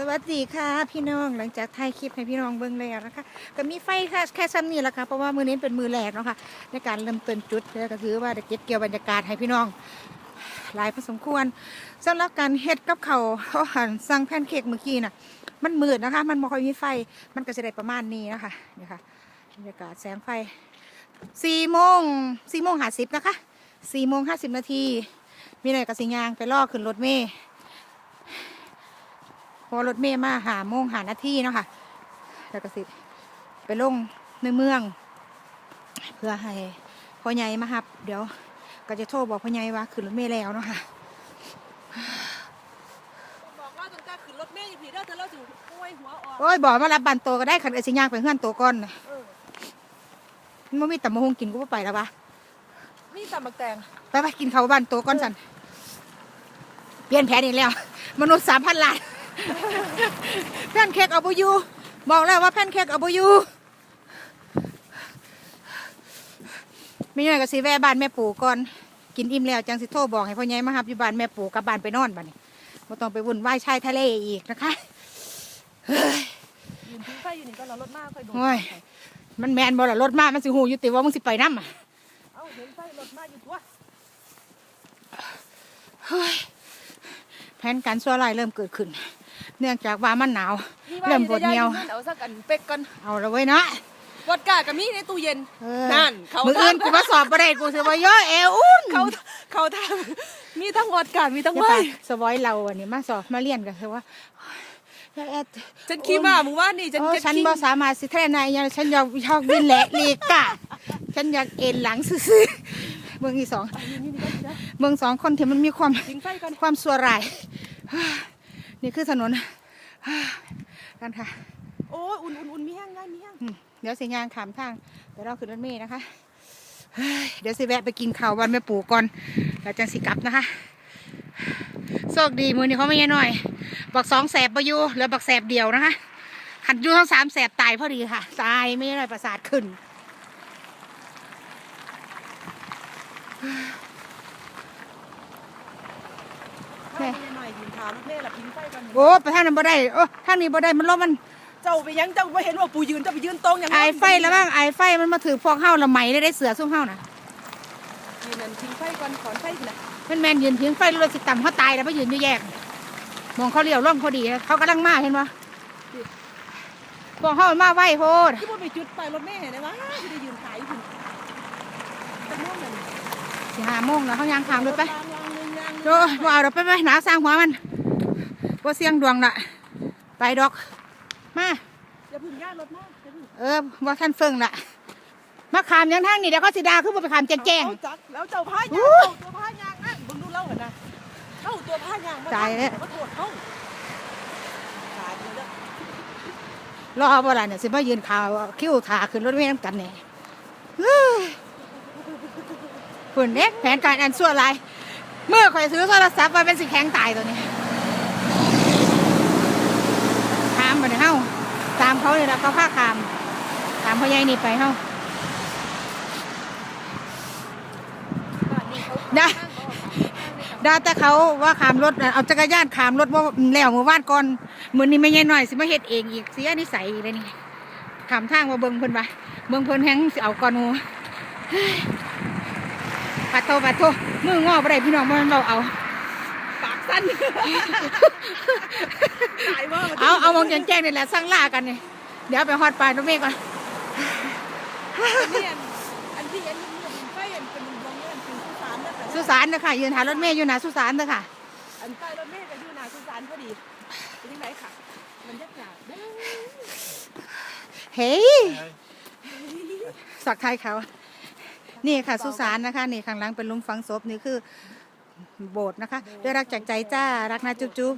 สวัสดีค่ะพี่น้องหลังจากถ่ายคลิปให้พี่น้องเบิ่งแล้วนะคะก็มีไฟค่ะแค่ซ้ำนี่แหละค่ะเพราะว่ามือนี้เป็นมือแรกเนาะค่ะในการเริ่มต้นจุดแล้วก็ถือว่าได้เก็บเกี่ยวบรรยากาศให้พี่น้องหลายพอสมควรสำหรับการเฮ็ดกับเขาเขาหันสั่งแพนเค้กเมื่อกี้น่ะ มันมืดนะคะ มันไม่ค่อยมีไฟมันก็จะได้ประมาณนี้นะคะนี่ค่ะบรรยากาศแสงไฟสี่โมงสี่โมงห้าสิบนะคะสี่โมงห้าสิบนาทีมีหน่อยกับสิยางไปล่อขึ้นรถเมย์ พอรถเมย์มาหาโมงหานาทีเนาะค่ะ แล้วก็สิ ไปลงในเมือง เพื่อให้พ่อใหญ่มาครับ เดี๋ยว ก็จะโทรบอกพ่อใหญ่ว่าขึ้นรถเมย์แล้วเนาะค่ะบอกเราตั้งแต่ขึ้นรถเมล์อยู่พี่เด้อเธอเราสิป่วยหัวออกโอ้ยบอกมารับบันโตก็ได้ขันไอสิยางไปเฮือนโตก่อนน่ะเออมันบ่มีแต่มาหงกินกูบ่ไปแล้วปะนี่ตำบักแตงไปไปกินข้าวบ้านโตก่อนสันเปลี่ยนแผนอีกแล้ว มนุษย์สามพันล้าน แพนเค้กเอาบุยูบอกแล้วว่าแพนเค้กเอาบุยูไม่ย่อยกับสีแวะบ้านแม่ปู่ก่อน กินอิ่มแล้วจังสิโทรบอกให้พ่อใหญ่มาหับอยู่บ้านแม่ปู่กลับบ้านไปนอนบ้านนี้ไม่ต้องไปวุ่นวายชายทะเลอีกนะคะยืนทิ้งไฟอยู่นี่ก็รอรถมากค่อยดูโอ้ยมันแมนบ่ล่ะรถมามันสิหูอยู่ติว่ามึงสิไปน้ำอะเอ้าเห็นไฟรถมาอยู่ตัวแผนการชั่วร้ายเริ่มเกิดขึ้น เนื่องจากว่ามันหนาวนี่ว่าเริ่มปวดเหนียวดี๋เอาสักอันเป็กก่อนเอาละเว้ยเนาะวอดก้ากับมีในตู้เย็นเออนั่นเขามืออื่นทำกูมาสอบประเด็กูสิว่าย่อเอวอุ่นเขาเขาทำมีทั้งวอดก้ามีทั้งใช่ไวปะน์สวอยเราอันนี้มาสอบมาเรียนกันคือว่าอย่าแอดฉันขี้มามึงว่านี่ฉันโอ้จะฉันขี้บ่สามารถสิแทนนายยังฉันอยากชอบดินแหละลีกะฉันอยากเอ็นหลังซื่อๆเบื้องที่สองอันนี้นี่นี่ก็ได้เบื้องสองคนที่มันมีความทิ้งไฟก่อนความสัวร้าย นี่คือถนนกันค่ะ โอ้ยอุ่นอุ่นอุ่นมีแห้งได้มีแห้งอืมเดี๋ยวสิยางขามทางเดี๋ยวเราขึ้นรถเมล์นะคะเฮ้ยเดี๋ยวสิแวะไปกินข้าววันแม่ปู่ก่อนแล้วจังสิกลับนะคะโชคดีมือนี้เขาไม่แย่หน่อย บักสองแสบประยูเหลือบักแสบเดียวนะคะขัดอยูทั้งสามแสบตายพอดีค่ะ ตายไม่ได้ประสาทขึ้น แม่ แม่หน่อยยืน ถามรถเมล์ละทิ้งไฟก่อนโอ้ไปทางนั้นบ่ได้โอ้ทางนี้บ่ได้มันลมมันเจ้าไปยังเจ้าไม่เห็นว่าปูยืนเจ้าไปยืนตรงอย่างไอไฟแล้วบ้างไอไฟมันมาถือพวกเฮาละไหมเลยได้เสือซุ่มเฮานะยืนนั่นทิ้งไฟก่อนถอนไฟทีละมันแมนยืนเพียงไฟรถสิต่ำเขาตายแล้วไปยืนอยู่แยก มองเขาเลี้ยวร่องพอดีเขากำลังมาเห็นปะพวกเฮามันมาไหวโพดที่ว่าไปจุดไปรถเมล์เห็นไหมวะที่ได้ยืนขายอยู่จะม่วงเลยสิหาโมงแล้วเขายางขามรถไปยางยางหนึ่งยางหนึ่ง โอ้บ่เอาดอกไปไปหนาสร้างหัวมันบ่เสียงดวงละไปดอก มาอย่าพึ่งย่ารถมากอย่าพึ่งเออบ่ท่านเฟิงละมาขามยังทางนี่เดี๋ยวเขาสิดาขึ้นไปขามแจ้งเอาจักแล้วเจ้าผ้ายางอู้เจ้าตัวผ้ายางนั่นมึงดูเล่าเหรอนะเจ้าตัวผ้ายางตายแล้วก็โทษเขาตายแล้วๆรอบ่ล่ะเนี่ยสิมายืนขาวคิ้วถาขึ้นรถเมล์น้ำกันแน่เฮ้ยคุณเด็กแผนการอันชั่วร้าย เมื่อข่อยซื้อโทรศัพท์มาเป็นสิแข็งตายตัวนี้ขามไปเฮ้าตามเขาเลยแล้วเขาพาขาม ตามพ่อใหญ่นี่ไปเฮ้าบ้านนี้เขาได้ได้แต่เขาว่าขามรถเอาจักรยานขามรถว่าแล้วมือวานก่อนเหมือนนี่ไม่ใช่หน่อยสิมาเฮ็ดเองอีกเสียนิสัยอีกเลยนี่ขามทางมาเบิ่งเพิ่นไปเบิ่งเพิ่นแฮงสิเอาก่อนหมู ปัดโทปัดโทมืองอบ่ได้พี่น้องมันเราเอาปากสั้นตายว่าเอาเอามองแจ้งๆนี่แหละสร้างล่ากันนี่เดี๋ยวไปฮอดปลายรถเมฆก่อนอันนี้อันอันที่อันนี้มันไฟอันเป็นวงเงินเป็นสุสานนะสุสานเด้อค่ะยืนหารถเมฆอยู่หน้าสุสานเด้อค่ะอันใต้รถเมล์ก็อยู่หน้าสุสานพอดีเป็นยังไงค่ะมันยักษ์หยาบเด้อเฮ้ยสักไทายเขา นี่ค่ะสุสานนะคะนี่ข้างหลังเป็นหลุมฝังศพนี่คือโบสถ์นะคะด้วยรักจากใจจ้ารักนะจุ๊บจุ๊บ